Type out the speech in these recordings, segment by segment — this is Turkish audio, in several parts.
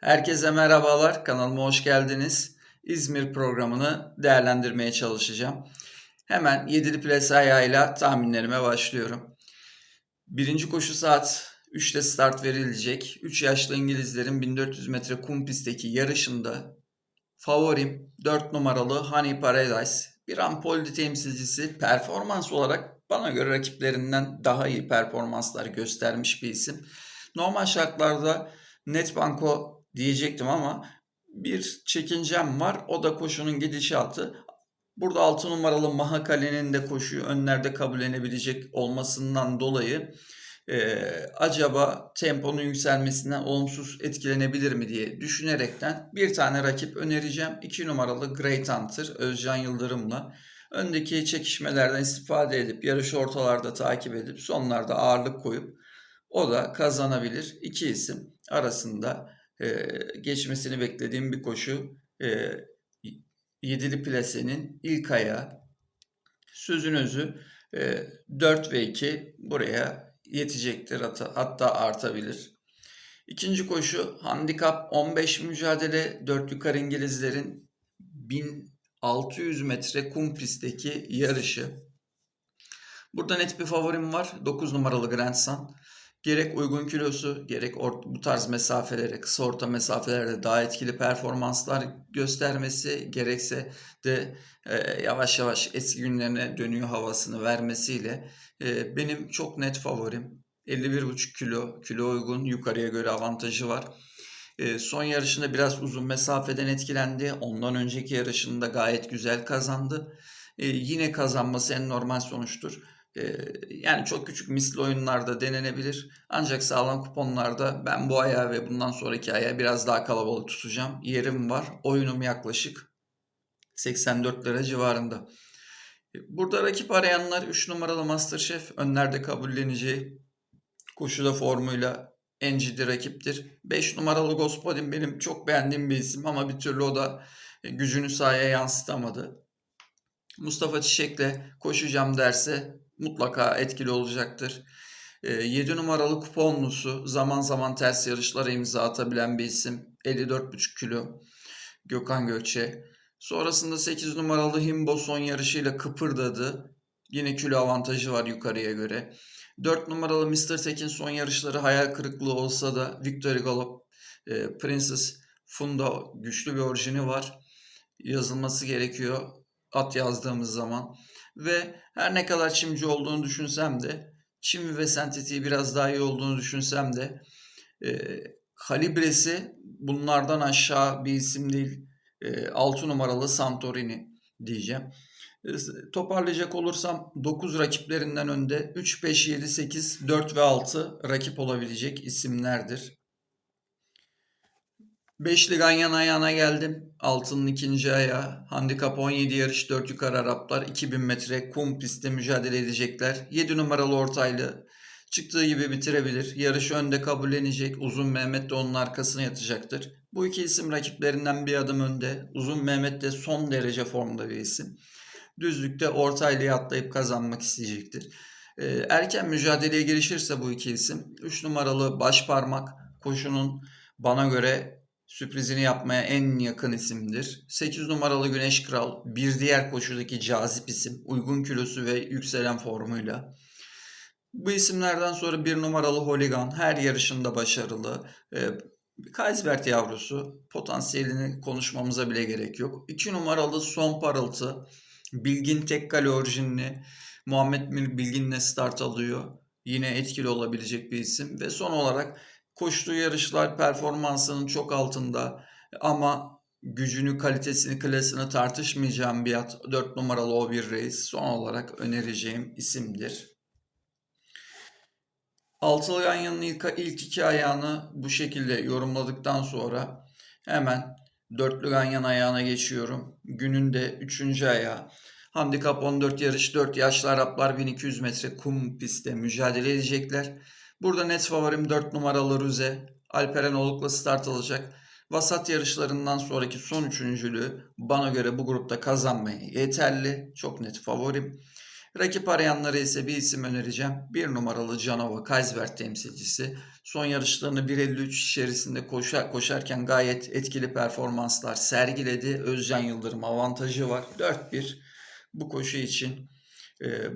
Herkese merhabalar, kanalıma hoş geldiniz. İzmir programını değerlendirmeye çalışacağım. Hemen 7'li plase ayağıyla tahminlerime başlıyorum. Birinci koşu saat 3'te start verilecek. 3 yaşlı İngilizlerin 1400 metre kum pistteki yarışında favorim 4 numaralı Honey Paradise. Bir Ampoldi temsilcisi performans olarak bana göre rakiplerinden daha iyi performanslar göstermiş bir isim. Normal şartlarda Netbanko diyecektim ama bir çekincem var. O da koşunun gidişatı. Burada 6 numaralı Mahakale'nin de koşuyu önlerde kabullenebilecek olmasından dolayı e, acaba temponun yükselmesinden olumsuz etkilenebilir mi diye düşünerekten bir tane rakip önereceğim. 2 numaralı Great Hunter Özcan Yıldırım'la öndeki çekişmelerden istifade edip yarışı ortalarda takip edip sonlarda ağırlık koyup o da kazanabilir. İki isim arasında e, geçmesini beklediğim bir koşu. E, yedili plasenin ilk ayağı. Sözün özü e, 4 ve 2 buraya yetecektir hatta, artabilir. İkinci koşu handikap 15 mücadele 4 yukarı İngilizlerin 1600 metre kum pistteki yarışı. Burada net bir favorim var. 9 numaralı Grandson. Gerek uygun kilosu, gerek bu tarz mesafelere, kısa orta mesafelerde daha etkili performanslar göstermesi, gerekse de e, yavaş yavaş eski günlerine dönüyor havasını vermesiyle e, benim çok net favorim. 51,5 kilo, kilo uygun, yukarıya göre avantajı var. E, son yarışında biraz uzun mesafeden etkilendi. Ondan önceki yarışında gayet güzel kazandı. E, yine kazanması en normal sonuçtur. Yani çok küçük misli oyunlarda denenebilir. Ancak sağlam kuponlarda ben bu ayağı ve bundan sonraki ayağı biraz daha kalabalık tutacağım. Yerim var. Oyunum yaklaşık 84 lira civarında. Burada rakip arayanlar 3 numaralı Masterchef önlerde kabulleneceği koşuda formuyla en ciddi rakiptir. 5 numaralı Gospodin benim çok beğendiğim bir isim ama bir türlü o da gücünü sahaya yansıtamadı. Mustafa Çiçek'le koşacağım derse mutlaka etkili olacaktır. E, ee, 7 numaralı kuponlusu zaman zaman ters yarışlara imza atabilen bir isim. 54,5 kilo Gökhan Gökçe. Sonrasında 8 numaralı Himbo son yarışıyla kıpırdadı. Yine kilo avantajı var yukarıya göre. 4 numaralı Mr. Tekin son yarışları hayal kırıklığı olsa da Victory Galop e, Princess Funda güçlü bir orijini var. Yazılması gerekiyor at yazdığımız zaman. Ve her ne kadar çimci olduğunu düşünsem de çimi ve sentetiği biraz daha iyi olduğunu düşünsem de e, kalibresi bunlardan aşağı bir isim değil. E, 6 numaralı Santorini diyeceğim. E, toparlayacak olursam 9 rakiplerinden önde 3, 5, 7, 8, 4 ve 6 rakip olabilecek isimlerdir. Beşli ganyan ayağına geldim. Altının ikinci ayağı. Handikap 17 yarış 4 yukarı Araplar. 2000 metre kum pistte mücadele edecekler. 7 numaralı ortaylı. Çıktığı gibi bitirebilir. Yarışı önde kabullenecek. Uzun Mehmet de onun arkasına yatacaktır. Bu iki isim rakiplerinden bir adım önde. Uzun Mehmet de son derece formda bir isim. Düzlükte ortaylıyı atlayıp kazanmak isteyecektir. Ee, erken mücadeleye girişirse bu iki isim 3 numaralı baş parmak koşunun bana göre sürprizini yapmaya en yakın isimdir. 8 numaralı Güneş Kral bir diğer koşudaki cazip isim. Uygun kilosu ve yükselen formuyla. Bu isimlerden sonra bir numaralı Holigan her yarışında başarılı. E, Kaisbert yavrusu potansiyelini konuşmamıza bile gerek yok. 2 numaralı Son Parıltı Bilgin Tekkale orijinli Muhammed Bilgin'le start alıyor. Yine etkili olabilecek bir isim. Ve son olarak Koştuğu yarışlar performansının çok altında ama gücünü, kalitesini, klasını tartışmayacağım bir at. 4 numaralı o bir reis son olarak önereceğim isimdir. Altılı Ganyan'ın ilk, ilk iki ayağını bu şekilde yorumladıktan sonra hemen dörtlü Ganyan ayağına geçiyorum. Günün de üçüncü ayağı. Handikap 14 yarış 4 yaşlı Araplar 1200 metre kum pistte mücadele edecekler. Burada net favorim 4 numaralı Rüze. Alperen Oluk'la start alacak. Vasat yarışlarından sonraki son üçüncülüğü bana göre bu grupta kazanmaya yeterli. Çok net favorim. Rakip arayanlara ise bir isim önereceğim. Bir numaralı Canova Kaysberg temsilcisi. Son yarışlarını 1.53 içerisinde koşar, koşarken gayet etkili performanslar sergiledi. Özcan Yıldırım avantajı var. 4-1 bu koşu için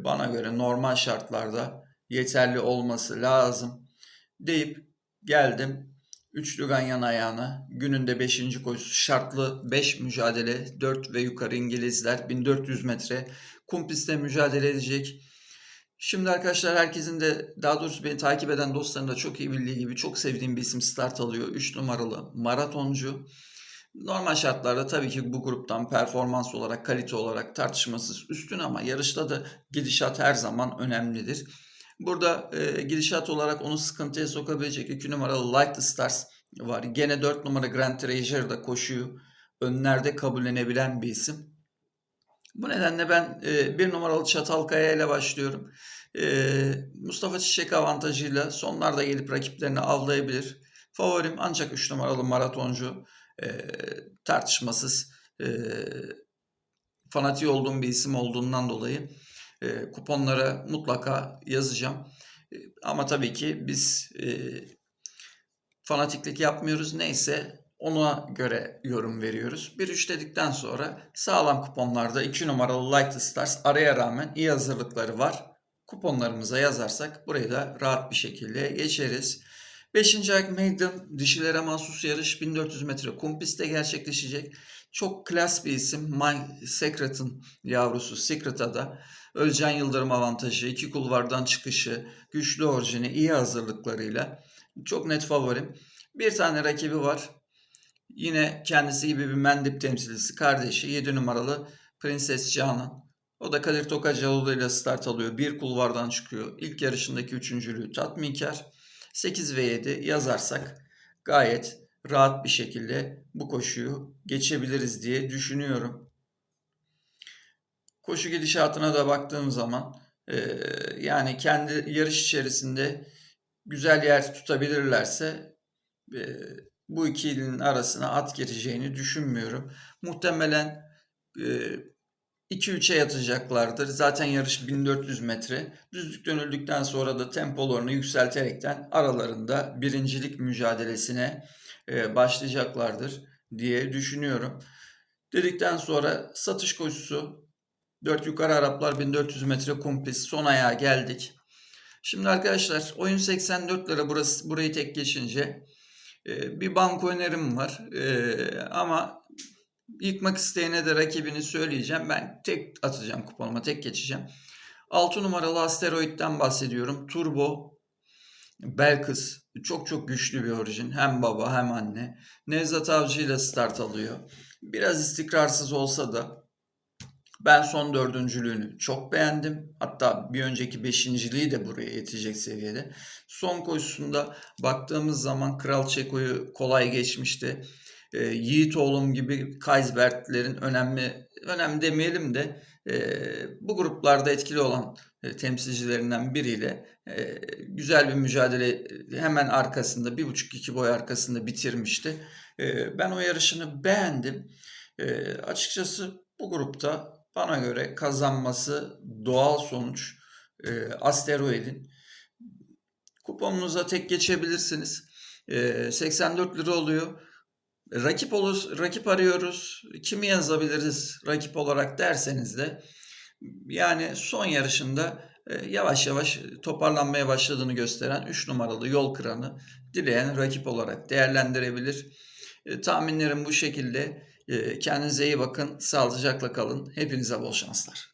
bana göre normal şartlarda yeterli olması lazım deyip geldim. Üçlü ganyan ayağına gününde 5. koşusu şartlı 5 mücadele 4 ve yukarı İngilizler 1400 metre kum pistte mücadele edecek. Şimdi arkadaşlar herkesin de daha doğrusu beni takip eden dostların da çok iyi bildiği gibi çok sevdiğim bir isim start alıyor. 3 numaralı maratoncu. Normal şartlarda tabii ki bu gruptan performans olarak, kalite olarak tartışmasız üstün ama yarışta da gidişat her zaman önemlidir. Burada e, gidişat olarak onu sıkıntıya sokabilecek 2 numaralı Light the Stars var. Gene 4 numara Grand Treasure da koşuyu önlerde kabullenebilen bir isim. Bu nedenle ben e, bir numaralı Çatalkaya ile başlıyorum. E, Mustafa Çiçek avantajıyla sonlarda gelip rakiplerini avlayabilir. Favorim ancak 3 numaralı maratoncu e, tartışmasız e, fanatiği olduğum bir isim olduğundan dolayı e, kuponlara mutlaka yazacağım. E, ama tabii ki biz e, fanatiklik yapmıyoruz. Neyse ona göre yorum veriyoruz. 1-3 dedikten sonra sağlam kuponlarda 2 numaralı Light Stars araya rağmen iyi hazırlıkları var. Kuponlarımıza yazarsak burayı da rahat bir şekilde geçeriz. 5. ayak Maiden dişilere mahsus yarış 1400 metre kum pistte gerçekleşecek. Çok klas bir isim. My Secret'ın yavrusu Secret'a da Özcan Yıldırım avantajı, iki kulvardan çıkışı, güçlü orijini, iyi hazırlıklarıyla çok net favorim. Bir tane rakibi var. Yine kendisi gibi bir Mendip temsilcisi kardeşi 7 numaralı Prenses Canan. O da Kadir Tokacıoğlu ile start alıyor. Bir kulvardan çıkıyor. İlk yarışındaki üçüncülüğü tatminkar. 8 ve 7 yazarsak gayet rahat bir şekilde bu koşuyu geçebiliriz diye düşünüyorum. Koşu gidişatına da baktığım zaman e, yani kendi yarış içerisinde güzel yer tutabilirlerse e, bu iki arasına at gireceğini düşünmüyorum. Muhtemelen e, 2-3'e yatacaklardır. Zaten yarış 1400 metre. Düzlük dönüldükten sonra da tempolarını yükselterekten aralarında birincilik mücadelesine e, başlayacaklardır diye düşünüyorum. Dedikten sonra satış koşusu 4 yukarı Araplar 1400 metre kumpis son ayağa geldik. Şimdi arkadaşlar oyun 84 lira burası burayı tek geçince e, bir banko önerim var. E, ama yıkmak isteyene de rakibini söyleyeceğim. Ben tek atacağım kuponuma tek geçeceğim. 6 numaralı asteroidden bahsediyorum. Turbo Belkıs çok çok güçlü bir orijin. Hem baba hem anne. Nevzat Avcı ile start alıyor. Biraz istikrarsız olsa da ben son dördüncülüğünü çok beğendim. Hatta bir önceki beşinciliği de buraya yetecek seviyede. Son koşusunda baktığımız zaman Kral Çeko'yu kolay geçmişti. E, Yiğit oğlum gibi Kaysbertlerin önemli, önemli demeyelim de e, bu gruplarda etkili olan e, temsilcilerinden biriyle e, güzel bir mücadele hemen arkasında, bir buçuk iki boy arkasında bitirmişti. E, ben o yarışını beğendim. E, açıkçası bu grupta bana göre kazanması doğal sonuç e, asteroidin. Kuponunuza tek geçebilirsiniz. E, 84 lira oluyor. Rakip olur, rakip arıyoruz. Kimi yazabiliriz rakip olarak derseniz de yani son yarışında e, yavaş yavaş toparlanmaya başladığını gösteren 3 numaralı yol kıranı dileyen rakip olarak değerlendirebilir. E, tahminlerim bu şekilde. Ee, kendinize iyi bakın. Sağlıcakla kalın. Hepinize bol şanslar.